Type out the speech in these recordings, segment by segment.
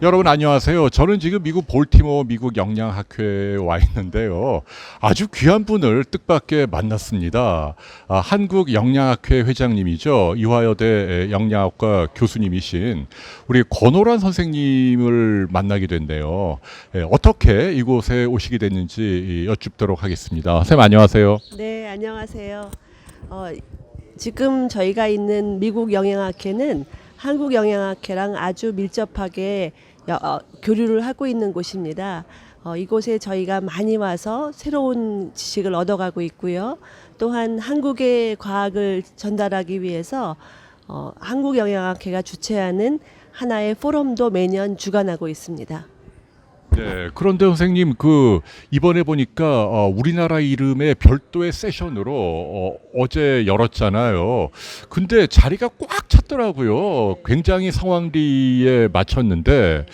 여러분 안녕하세요. 저는 지금 미국 볼티모어 미국 영양학회에 와 있는데요. 아주 귀한 분을 뜻밖의 만났습니다. 아, 한국 영양학회 회장님이죠. 이화여대 영양학과 교수님이신 우리 권호란 선생님을 만나게 됐네요. 예, 어떻게 이곳에 오시게 됐는지 여쭙도록 하겠습니다. 선생님 안녕하세요. 네, 안녕하세요. 어, 지금 저희가 있는 미국 영양학회는 한국 영양학회랑 아주 밀접하게 여- 어, 교류를 하고 있는 곳입니다. 어, 이곳에 저희가 많이 와서 새로운 지식을 얻어가고 있고요. 또한 한국의 과학을 전달하기 위해서 어, 한국 영양학회가 주최하는 하나의 포럼도 매년 주관하고 있습니다. 네, 그런데 선생님 그 이번에 보니까 어, 우리나라 이름의 별도의 세션으로 어, 제 열었잖아요. 근데 자리가 꽉 찼더라고요. 굉장히 상황리에 맞췄는데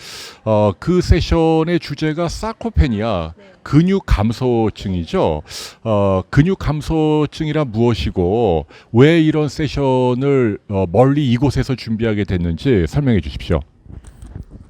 어, 그 세션의 주제가 사코페니아 근육 감소증이죠. 어, 근육 감소증이란 무엇이고 왜 이런 세션을 어, 멀리 이곳에서 준비하게 됐는지 설명해 주십시오.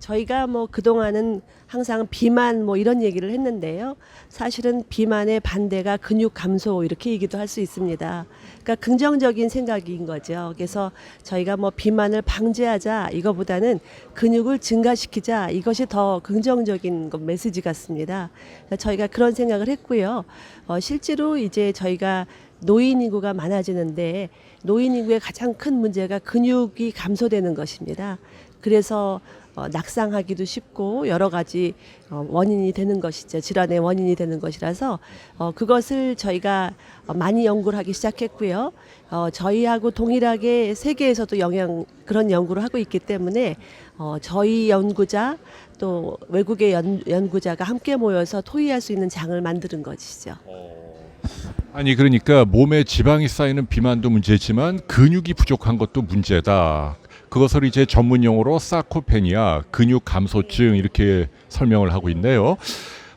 저희가 뭐 그동안은 항상 비만 뭐 이런 얘기를 했는데요. 사실은 비만의 반대가 근육 감소 이렇게 얘기도 할 수 있습니다. 그러니까 긍정적인 생각인 거죠. 그래서 저희가 뭐 비만을 방지하자 이거보다는 근육을 증가시키자 이것이 더 긍정적인 거- 메시지 같습니다. 저희가 그런 생각을 했고요. 어, 실제로 이제 저희가 노인 인구가 많아지는데 노인 인구의 가장 큰 문제가 근육이 감소되는 것입니다. 그래서 어, 낙상하기도 쉽고 여러 가지 어, 원인이 되는 것이죠. 질환의 원인이 되는 것이라서 어, 그것을 저희가 어, 많이 연구를 하기 시작했고요. 어, 저희하고 동일하게 세계에서도 영양 그런 연구를 하고 있기 때문에 어, 저희 연구자 또 외국의 연, 연구자가 함께 모여서 토의할 수 있는 장을 만드는 것이죠. 아니 그러니까 몸에 지방이 쌓이는 비만도 문제지만 근육이 부족한 것도 문제다. 그것을 이제 전문 용어로 사코페니아 근육 감소증 이렇게 설명을 하고 있네요.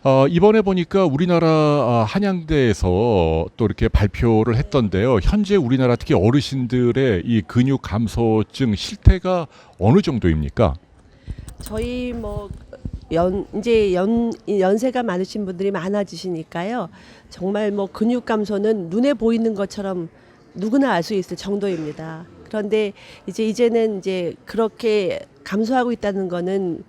어, 이번에 보니까 우리나라 아, 한양대에서 또 이렇게 발표를 했던데요. 현재 우리나라 특히 어르신들의 이 근육 감소증 실태가 어느 정도입니까? 저희 뭐 연 이제 연 연세가 많으신 분들이 많아지시니까요. 정말 뭐 근육 감소는 눈에 보이는 것처럼 누구나 알 수 있을 정도입니다. 그런데 이제 이제는 이제 그렇게 감소하고 있다는 거는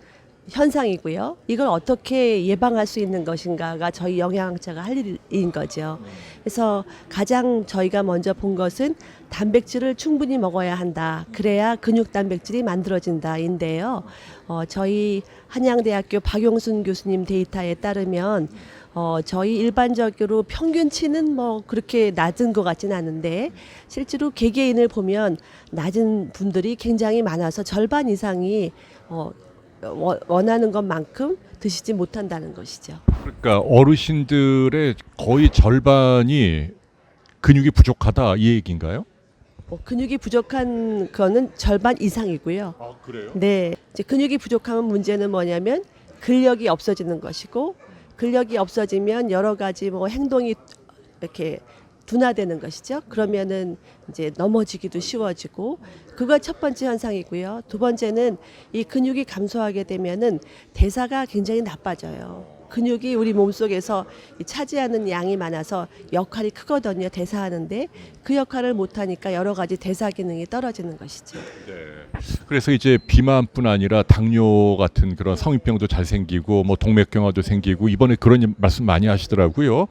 현상이고요. 이걸 어떻게 예방할 수 있는 것인가가 저희 영양학자가 할 일인 거죠. 그래서 가장 저희가 먼저 본 것은 단백질을 충분히 먹어야 한다. 그래야 근육 단백질이 만들어진다인데요. 어, 저희 한양대학교 박용순 교수님 데이터에 따르면 어, 저희 일반적으로 평균치는 뭐 그렇게 낮은 것 같지는 않은데 실제로 개개인을 보면 낮은 분들이 굉장히 많아서 절반 이상이 어, 원- 원하는 것만큼 드시지 못한다는 것이죠. 그러니까 어르신들의 거의 절반이 근육이 부족하다 이 얘기인가요? 뭐 근육이 부족한 거는 절반 이상이고요. 아 그래요? 네. 이제 근육이 부족하면 문제는 뭐냐면 근력이 없어지는 것이고 근력이 없어지면 여러 가지 뭐 행동이 이렇게 둔화되는 것이죠. 그러면은 이제 넘어지기도 쉬워지고 그거 첫 번째 현상이고요. 두 번째는 이 근육이 감소하게 되면은 대사가 굉장히 나빠져요. 근육이 우리 몸속에서 이 차지하는 양이 많아서 역할이 크거든요. 대사하는데 그 역할을 못 하니까 여러 가지 대사 기능이 떨어지는 것이죠. 네. 그래서 이제 비만뿐 아니라 당뇨 같은 그런 성인병도 잘 생기고 뭐 동맥경화도 생기고 이번에 그런 말씀 많이 하시더라고요.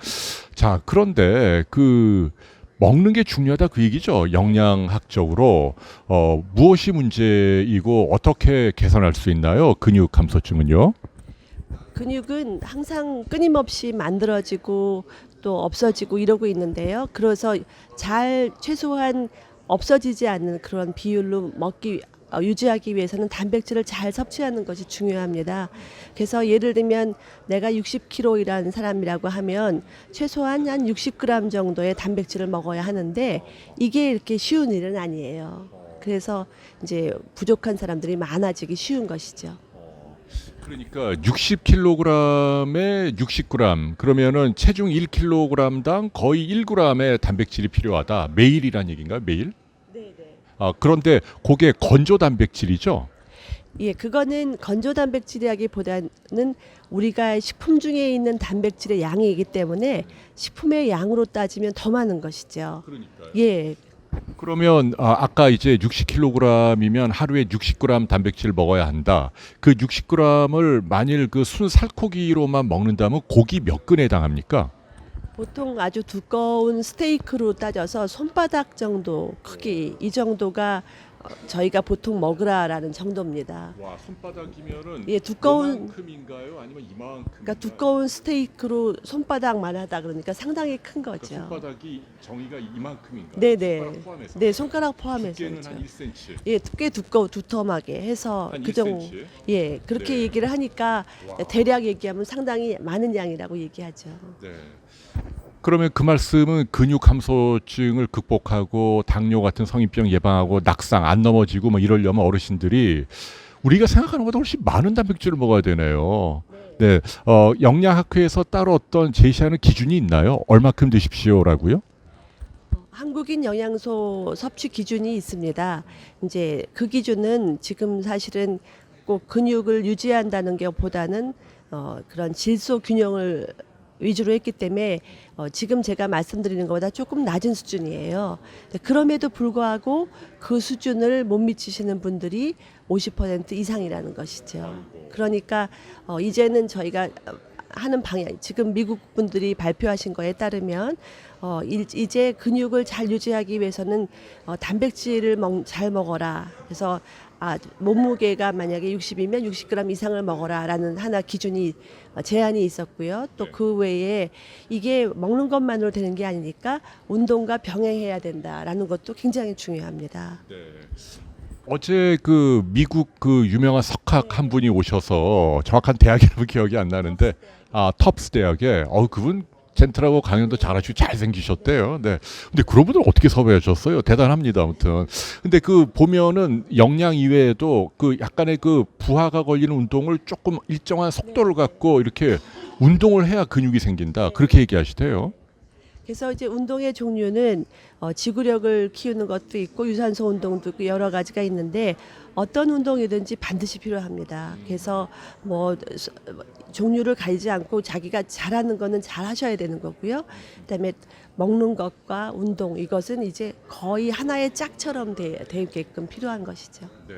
자, 그런데 그 먹는 게 중요하다 그 얘기죠. 영양학적으로 어 무엇이 문제이고 어떻게 개선할 수 있나요? 근육 감소증은요? 근육은 항상 끊임없이 만들어지고 또 없어지고 이러고 있는데요. 그래서 잘 최소한 없어지지 않는 그런 비율로 먹기 어, 유지하기 위해서는 단백질을 잘 섭취하는 것이 중요합니다. 그래서 예를 들면 내가 60kg이라는 사람이라고 하면 최소한 한 60g 정도의 단백질을 먹어야 하는데 이게 이렇게 쉬운 일은 아니에요. 그래서 이제 부족한 사람들이 많아지기 쉬운 것이죠. 그러니까 60kg에 60g 그러면은 체중 1kg당 거의 1g의 단백질이 필요하다. 매일이란 얘기인가요? 매일? 네, 네. 아, 그런데 그게 건조 단백질이죠. 예, 그거는 건조 단백질이라기보다는 우리가 식품 중에 있는 단백질의 양이기 때문에 식품의 양으로 따지면 더 많은 것이죠. 그러니까요. 예, 그러면 아, 아까 이제 60kg이면 하루에 60g 단백질 먹어야 한다. 그 60g을 만일 그 순 살코기로만 먹는다면 고기 몇 근에 해당합니까? 보통 아주 두꺼운 스테이크로 따져서 손바닥 정도 크기 이 정도가 어, 저희가 보통 먹으라라는 정도입니다. 와 손바닥이면은 예, 두꺼운 이만큼인가요? 아니면 이만큼? 그러니까 두꺼운 스테이크로 손바닥만 하다 그러니까 상당히 큰 거죠. 그러니까 손바닥이 정의가 이만큼인가요? 네네. 손가락 포함해서. 네, 손가락 포함해서 두께는 그렇죠. 한 1cm. 예, 꽤 두꺼워 두툼하게 해서 한 그 정도 1cm. 예, 그렇게 네. 얘기를 하니까 와. 대략 얘기하면 상당히 많은 양이라고 얘기하죠. 네. 그러면 그 말씀은 근육 감소증을 극복하고 당뇨 같은 성인병 예방하고 낙상 안 넘어지고 뭐 이러려면 어르신들이 우리가 생각하는 것보다 훨씬 많은 단백질을 먹어야 되네요. 네, 어, 영양학회에서 따로 어떤 제시하는 기준이 있나요? 얼마큼 드십시오라고요? 어, 한국인 영양소 섭취 기준이 있습니다. 이제 그 기준은 지금 사실은 꼭 근육을 유지한다는 것보다는 어, 그런 질소 균형을 위주로 했기 때문에 어, 지금 제가 말씀드리는 것보다 조금 낮은 수준이에요. 네, 그럼에도 불구하고 그 수준을 못 미치시는 분들이 50% 이상이라는 것이죠. 그러니까 어, 이제는 저희가 어, 하는 방향 지금 미국 분들이 발표하신 거에 따르면 어, 일- 이제 근육을 잘 유지하기 위해서는 어, 단백질을 먹, 잘 먹어라. 그래서 아, 몸무게가 만약에 60이면 60g 이상을 먹어라라는 하나 기준이 어, 제한이 있었고요. 또 그 외에 이게 먹는 것만으로 되는 게 아니니까 운동과 병행해야 된다라는 것도 굉장히 중요합니다. 네. 어제 그 미국 그 유명한 석학 한 분이 오셔서 정확한 대학 이름은 기억이 안 나는데 아 텁스 대학에 어 그분 젠틀하고 강연도 잘하시고 잘생기셨대요. 네. 근데 그런 분들 어떻게 섭외하셨어요? 대단합니다. 아무튼. 근데 그 보면은 영양 이외에도 그 약간의 그 부하가 걸리는 운동을 조금 일정한 속도를 갖고 이렇게 운동을 해야 근육이 생긴다. 그렇게 얘기하시대요. 그래서 이제 운동의 종류는 어, 지구력을 키우는 것도 있고 유산소 운동도 있고 여러 가지가 있는데 어떤 운동이든지 반드시 필요합니다. 그래서 뭐 서- 종류를 가리지 않고 자기가 잘하는 거는 잘 하셔야 되는 거고요. 그다음에 먹는 것과 운동 이것은 이제 거의 하나의 짝처럼 되, 되게끔 필요한 것이죠. 네.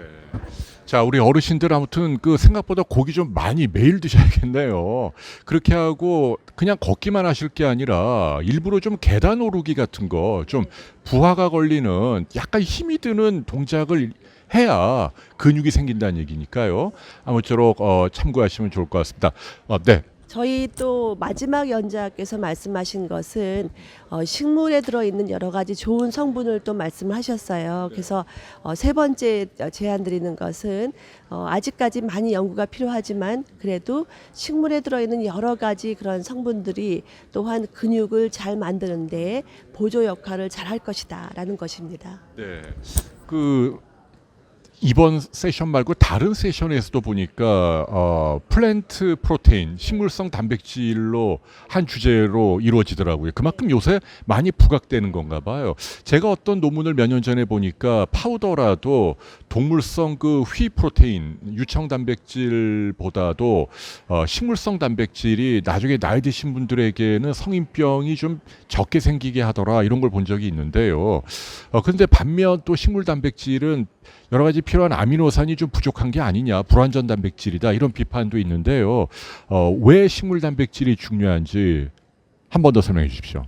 자, 우리 어르신들 아무튼 그 생각보다 고기 좀 많이 매일 드셔야겠네요. 그렇게 하고 그냥 걷기만 하실 게 아니라 일부러 좀 계단 오르기 같은 거 좀 부하가 걸리는 약간 힘이 드는 동작을 해야 근육이 생긴다는 얘기니까요. 아무쪼록 어, 참고하시면 좋을 것 같습니다. 어, 네. 저희 또 마지막 연자께서 말씀하신 것은 어, 식물에 들어있는 여러 가지 좋은 성분을 또 말씀하셨어요. 그래서 어, 세 번째 제안 드리는 것은 어, 아직까지 많이 연구가 필요하지만 그래도 식물에 들어있는 여러 가지 그런 성분들이 또한 근육을 잘 만드는데 보조 역할을 잘 할 것이다라는 것입니다. 네. 그 이번 세션 말고 다른 세션에서도 보니까 어, 플랜트 프로테인, 식물성 단백질로 한 주제로 이루어지더라고요. 그만큼 요새 많이 부각되는 건가 봐요. 제가 어떤 논문을 몇 년 전에 보니까 파우더라도 동물성 그 휘 프로테인, 유청 단백질보다도 어, 식물성 단백질이 나중에 나이 드신 분들에게는 성인병이 좀 적게 생기게 하더라 이런 걸 본 적이 있는데요. 어, 근데 반면 또 식물 단백질은 여러 가지 필요한 아미노산이 좀 부족한 게 아니냐, 불완전 단백질이다 이런 비판도 있는데요. 어, 왜 식물 단백질이 중요한지 한 번 더 설명해 주십시오.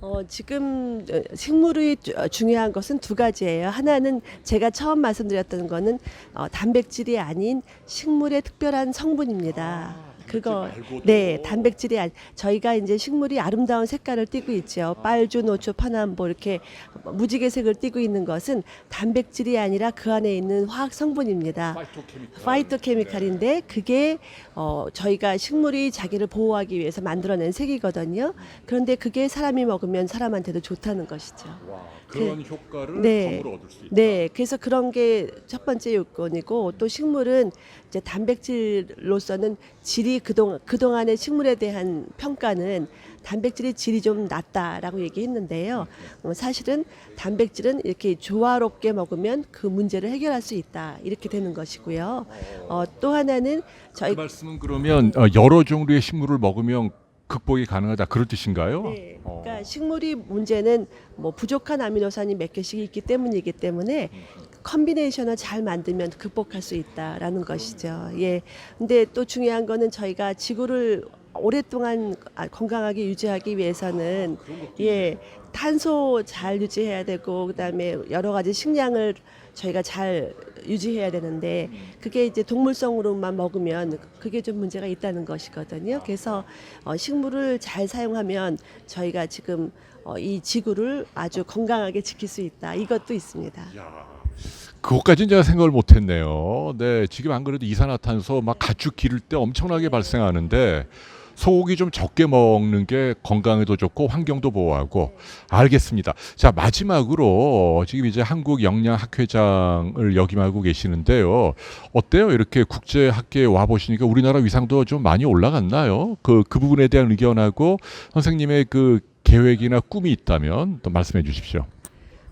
어, 지금 어, 식물이 주- 어, 중요한 것은 두 가지예요. 하나는 제가 처음 말씀드렸던 거는 어, 단백질이 아닌 식물의 특별한 성분입니다. 그거 네 단백질이 아니 저희가 이제 식물이 아름다운 색깔을 띠고 있죠. 빨주 노초 파남보 이렇게 무지개색을 띠고 있는 것은 단백질이 아니라 그 안에 있는 화학 성분입니다. 파이토케미칼인데 그게 어, 저희가 식물이 자기를 보호하기 위해서 만들어낸 색이거든요. 그런데 그게 사람이 먹으면 사람한테도 좋다는 것이죠. 그런 효과를 네. 덤으로 얻을 수 있다. 네, 그래서 그런 게 첫 번째 요건이고 또 식물은 이제 단백질로서는 질이 그동 그동안의 식물에 대한 평가는 단백질의 질이 좀 낮다라고 얘기했는데요. 어, 사실은 단백질은 이렇게 조화롭게 먹으면 그 문제를 해결할 수 있다 이렇게 되는 것이고요. 어, 또 하나는 저희 그 말씀은 그러면 어, 여러 종류의 식물을 먹으면 극복이 가능하다 그런 뜻인가요? 네, 어. 그러니까 식물이 문제는 뭐 부족한 아미노산이 몇 개씩 있기 때문이기 때문에 컨비네이션을 잘 만들면 극복할 수 있다라는 것이죠. 예. 근데 또 중요한 거는 저희가 지구를 오랫동안 아, 건강하게 유지하기 위해서는 예 탄소 잘 유지해야 되고 그다음에 여러 가지 식량을 저희가 잘 유지해야 되는데 그게 이제 동물성으로만 먹으면 그게 좀 문제가 있다는 것이거든요. 그래서 어, 식물을 잘 사용하면 저희가 지금 어, 이 지구를 아주 건강하게 지킬 수 있다. 이것도 있습니다. 야, 그것까지는 제가 생각을 못했네요. 네, 지금 안 그래도 이산화탄소 막 가축 기를 때 엄청나게 발생하는데 소고기 좀 적게 먹는 게 건강에도 좋고 환경도 보호하고 알겠습니다. 자 마지막으로 지금 이제 한국 영양학회장을 역임하고 계시는데요. 어때요? 이렇게 국제 학계에 와 보시니까 우리나라 위상도 좀 많이 올라갔나요? 그그 부분에 대한 의견하고 선생님의 그 계획이나 꿈이 있다면 또 말씀해 주십시오.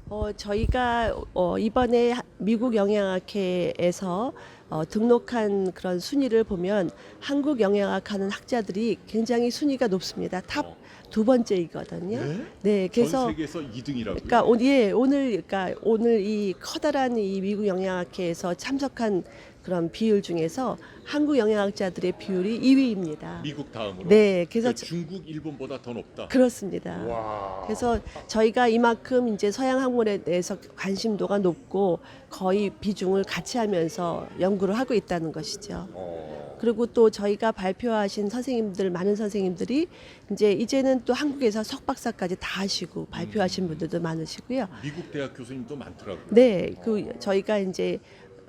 어, 저희가 어, 이번에 하- 미국 영양학회에서 어, 등록한 그런 순위를 보면 한국 영양학 하는 학자들이 굉장히 순위가 높습니다. 탑 두 번째이거든요. 네, 그래서 세계에서 2등이라고요. 그러니까 오, 예, 오늘 그러니까 오늘 이 커다란 이 미국 영양학회에서 참석한 그런 비율 중에서 한국 영양학자들의 비율이 2위입니다. 미국 다음으로. 네, 그래서 그러니까 저- 중국, 일본보다 더 높다. 그렇습니다. 와. 그래서 저희가 이만큼 이제 서양 학문에 대해서 관심도가 높고 거의 비중을 같이 하면서 연구를 하고 있다는 것이죠. 어. 그리고 또 저희가 발표하신 선생님들 많은 선생님들이 이제 이제는 또 한국에서 석박사까지 다 하시고 발표하신 분들도 많으시고요. 미국 대학 교수님도 많더라고요. 네, 그 저희가 이제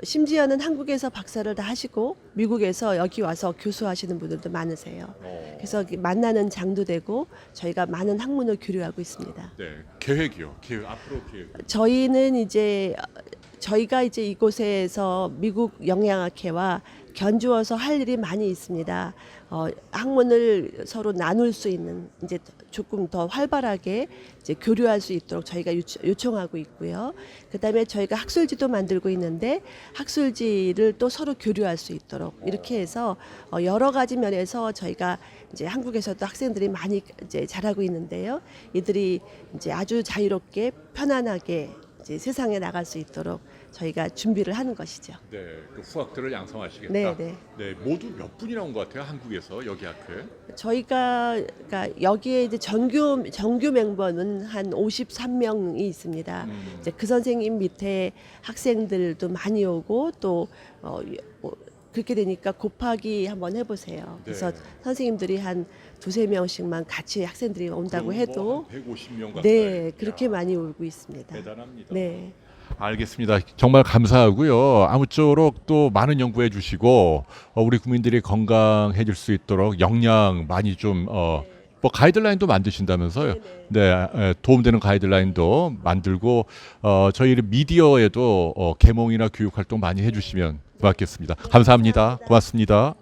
심지어는 한국에서 박사를 다 하시고 미국에서 여기 와서 교수하시는 분들도 많으세요. 어. 그래서 만나는 장도 되고 저희가 많은 학문을 교류하고 있습니다. 네, 계획이요. 계획 앞으로 계획. 저희는 이제 어, 저희가 이제 이곳에서 미국 영양학회와 견주어서 할 일이 많이 있습니다. 어, 학문을 서로 나눌 수 있는 이제 조금 더 활발하게 이제 교류할 수 있도록 저희가 요청- 요청 하고 있고요. 그다음에 저희가 학술지도 만들고 있는데 학술지를 또 서로 교류할 수 있도록 이렇게 해서 어, 여러 가지 면에서 저희가 이제 한국에서도 학생들이 많이 이제 잘하고 있는데요. 이들이 이제 아주 자유롭게 편안하게 이제 세상에 나갈 수 있도록 저희가 준비를 하는 것이죠. 네, 그 후학들을 양성하시겠다. 네, 네. 네, 모두 몇 분이 나 온 것 같아요. 한국에서 여기 학회. 저희가 그러니까 여기에 이제 정규 정규 멤버는 한 53명이 있습니다. 음. 이제 그 선생님 밑에 학생들도 많이 오고 또 어, 어, 그렇게 되니까 곱하기 한번 해보세요. 그래서 네. 선생님들이 한 두세 명씩만 같이 학생들이 온다고 해도 150명 가까이. 네 그렇게 야, 많이 오고 있습니다. 대단합니다. 네. 알겠습니다. 정말 감사하고요. 아무쪼록 또 많은 연구해 주시고 어, 우리 국민들이 건강해질 수 있도록 영양 많이 좀 어, 뭐 가이드라인도 만드신다면서요. 네, 에, 도움되는 가이드라인도 만들고 어, 저희 미디어에도 어, 개몽이나 교육 활동 많이 해주시면 고맙겠습니다. 감사합니다. 고맙습니다.